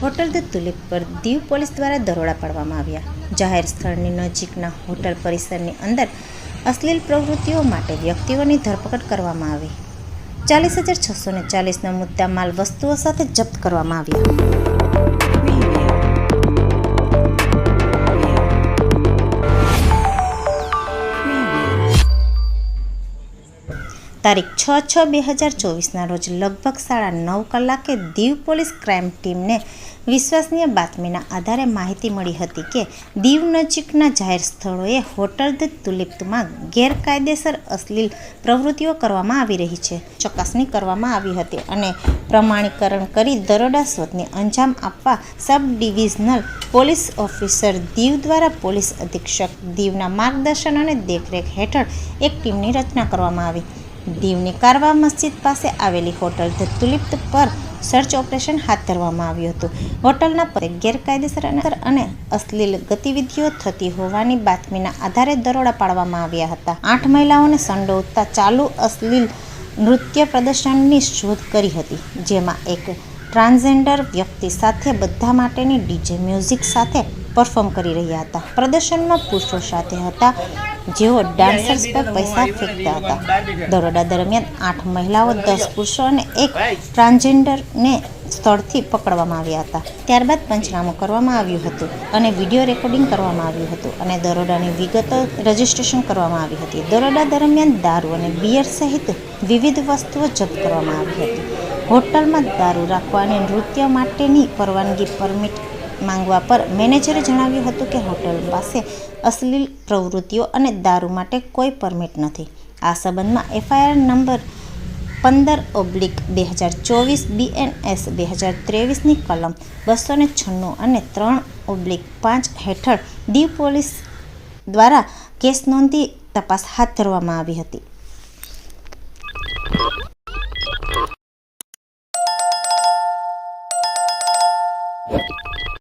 Hotel the tulip પર Diu police દ્વારા દરોડા પાડવામાં આવ્યા. જાહેર સ્થળની નજીકના હોટલ પરિસરની અંદર અશ્લીલ પ્રવૃત્તિઓ માટે વ્યક્તિઓની ધરપકડ કરવામાં આવી. ચાલીસ હજાર છસો ને ચાલીસના મુદ્દા માલ વસ્તુઓ સાથે જપ્ત કરવામાં આવ્યા. તારીખ છ છ બે હજાર ચોવીસના રોજ લગભગ સાડા નવ કલાકે દીવ પોલીસ ક્રાઇમ ટીમને વિશ્વસનીય બાતમીના આધારે માહિતી મળી હતી કે દીવ નજીકના જાહેર સ્થળોએ હોટલ ધ તુલિપ્તમાં ગેરકાયદેસર અશ્લીલ પ્રવૃત્તિઓ કરવામાં આવી રહી છે. ચકાસણી કરવામાં આવી હતી અને પ્રમાણીકરણ કરી દરોડા શોધને અંજામ આપવા sub divisional police officer Diu દ્વારા પોલીસ અધિક્ષક દીવના માર્ગદર્શન અને દેખરેખ હેઠળ એક ટીમની રચના કરવામાં આવી. દીવની કારવા મસ્જિદ પાસે આવેલી હોટલ ધ તુલિપ્ત પર સર્ચ ઓપરેશન હાથ ધરવામાં આવ્યું હતું. હોટલના પર ગેરકાયદેસર અને- અશ્લીલ ગતિવિધિઓ થતી હોવાની બાતમીના આધારે દરોડા પાડવામાં આવ્યા હતા. આઠ મહિલાઓને સંડોવતા ચાલુ અશ્લીલ નૃત્ય પ્રદર્શનની શોધ કરી હતી, જેમાં એક ટ્રાન્સજેન્ડર વ્યક્તિ સાથે બધા માટેની ડીજે મ્યુઝિક સાથે પરફોર્મ કરી રહ્યા હતા. પ્રદર્શનમાં પુરુષો સાથે હતા. જેઓ ડાન્સર્સ પર પૈસા ફેંકતા હતા. દરોડા દરમિયાન આઠ મહિલાઓ, દસ પુરુષો અને એક ટ્રાન્સજેન્ડરને સ્થળથી પકડવામાં આવ્યા હતા. ત્યારબાદ પંચનામું કરવામાં આવ્યું હતું અને વીડિયો રેકોર્ડિંગ કરવામાં આવ્યું હતું અને દરોડાની વિગતો રજીસ્ટ્રેશન કરવામાં આવી હતી. દરોડા દરમિયાન દારૂ અને બિયર સહિત વિવિધ વસ્તુઓ જપ્ત કરવામાં આવી હતી. હોટલમાં દારૂ રાખવા અને નૃત્ય માટેની પરવાનગી પરમિટ માંગવા પર મેનેજરે જણાવ્યું હતું કે હોટલ પાસે અશ્લીલ પ્રવૃત્તિઓ અને દારૂ માટે કોઈ પરમિટ નથી. આ સંબંધમાં એફઆઈઆર નંબર પંદર ઓબ્લિક બે હજાર ચોવીસ, બીએનએસ બે હજાર ત્રેવીસની કલમ બસો ને છન્નું અને ત્રણ ઓબ્લિક પાંચ હેઠળ દીવ પોલીસ દ્વારા કેસ નોંધી તપાસ હાથ ધરવામાં આવી હતી.